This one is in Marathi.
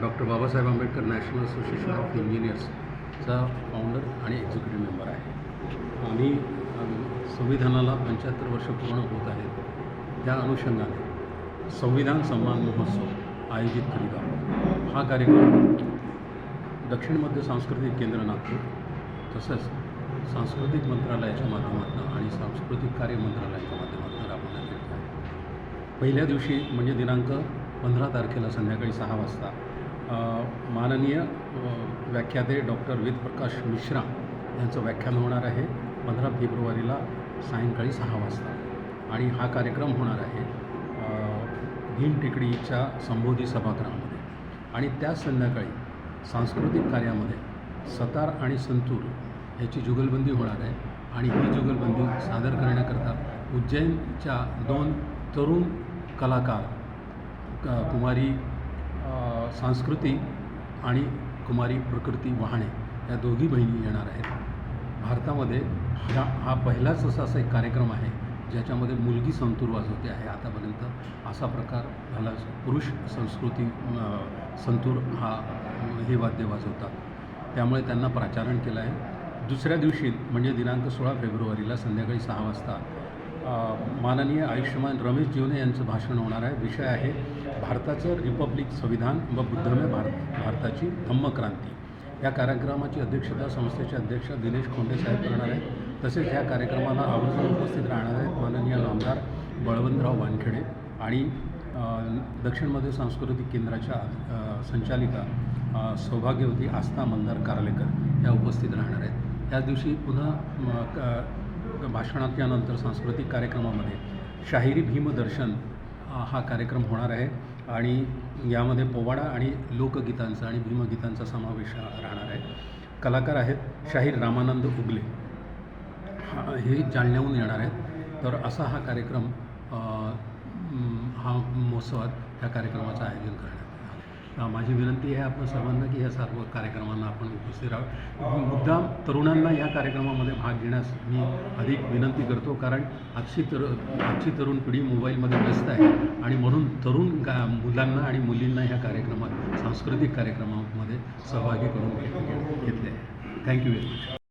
Doctor Babasaheb Ambedkar National Association of इंजिनियर्सचा founder आणि एक्झिक्युटिव्ह मेंबर आहे. आम्ही संविधानाला पंच्याहत्तर वर्ष पूर्ण होत आहेत. त्या अनुषंगाने संविधान सन्मान महोत्सव आयोजित करीत आहोत. हा कार्यक्रम दक्षिण मध्य सांस्कृतिक केंद्र नागपूर तसंच सांस्कृतिक मंत्रालयाच्या माध्यमातून आणि सांस्कृतिक कार्य मंत्रालयाच्या माध्यमातून राबवण्यात येत आहे. पहिल्या दिवशी म्हणजे दिनांक पंधरा तारखेला संध्याकाळी सहा वाजता माननीय व्याख्याते डॉक्टर वेदप्रकाश मिश्रा यांचं व्याख्यान होणार आहे पंधरा फेब्रुवारीला सायंकाळी सहा वाजता. आणि हा कार्यक्रम होणार आहे भीम टेकडीच्या संबोधी सभागृहामध्ये. आणि त्याच संध्याकाळी सांस्कृतिक कार्यामध्ये सतार आणि संतूर याची जुगलबंदी होणार आहे. आणि ही जुगलबंदी सादर करण्याकरता उज्जैनच्या दोन तरुण कलाकार क- कुमारी सांस्कृती आणि कुमारी प्रकृती वहाणे या दोघी बहिणी येणार आहेत. भारतामध्ये ह्या हा पहिलाच असा असा एक कार्यक्रम आहे ज्याच्यामध्ये मुलगी संतूर वाजवते आहे आतापर्यंत. असा प्रकार झाला पुरुष संस्कृती संतूर हा हे वाद्य वाजवतात. त्यामुळे त्यांना प्राचारण केलं आहे. दुसऱ्या दिवशी म्हणजे दिनांक सोळा फेब्रुवारीला संध्याकाळी सहा वाजता माननीय आयुष्यमान रमेश जीवने यांचं भाषण होणार आहे. विषय आहे भारताचं रिपब्लिक संविधान व बुद्धमय भारत भारताची धम्मक्रांती. या कार्यक्रमाची अध्यक्षता संस्थेचे अध्यक्ष दिनेश खोंडे साहेब करणार आहेत. तसेच या कार्यक्रमाला आवर्जून उपस्थित राहणार आहेत माननीय नामदार बळवंतराव वानखेडे आणि दक्षिणमध्ये सांस्कृतिक केंद्राच्या संचालिका सौभाग्यवती आस्था मंदार कारलेकर या उपस्थित राहणार आहेत. याच दिवशी पुन्हा क- भाषणाच्या नंतर सांस्कृतिक कार्यक्रमामध्ये शाहिरी भीमदर्शन हा कार्यक्रम होणार आहे. आणि यामध्ये पोवाडा आणि लोकगीतांचा आणि भीमगीतांचा समावेश राहणार आहे. कलाकार आहेत शाहीर रामानंद उगले. हा हे जालन्याहून येणार आहेत. तर असा हा कार्यक्रम हा महोत्सवात ह्या कार्यक्रमाचं आयोजन करण्यात माझी विनंती आहे आपण सर्वांना की या सर्व कार्यक्रमांना आपण उपस्थित राहावं. मुद्दाम तरुणांना या कार्यक्रमामध्ये भाग घेण्यास मी अधिक विनंती करतो कारण आजची तर आजची तरुण पिढी मोबाईलमध्ये व्यस्त आहे आणि म्हणून तरुण का मुलांना आणि मुलींना ह्या कार्यक्रमात सांस्कृतिक कार्यक्रमामध्ये सहभागी करून घेतले आहे. Thank you very much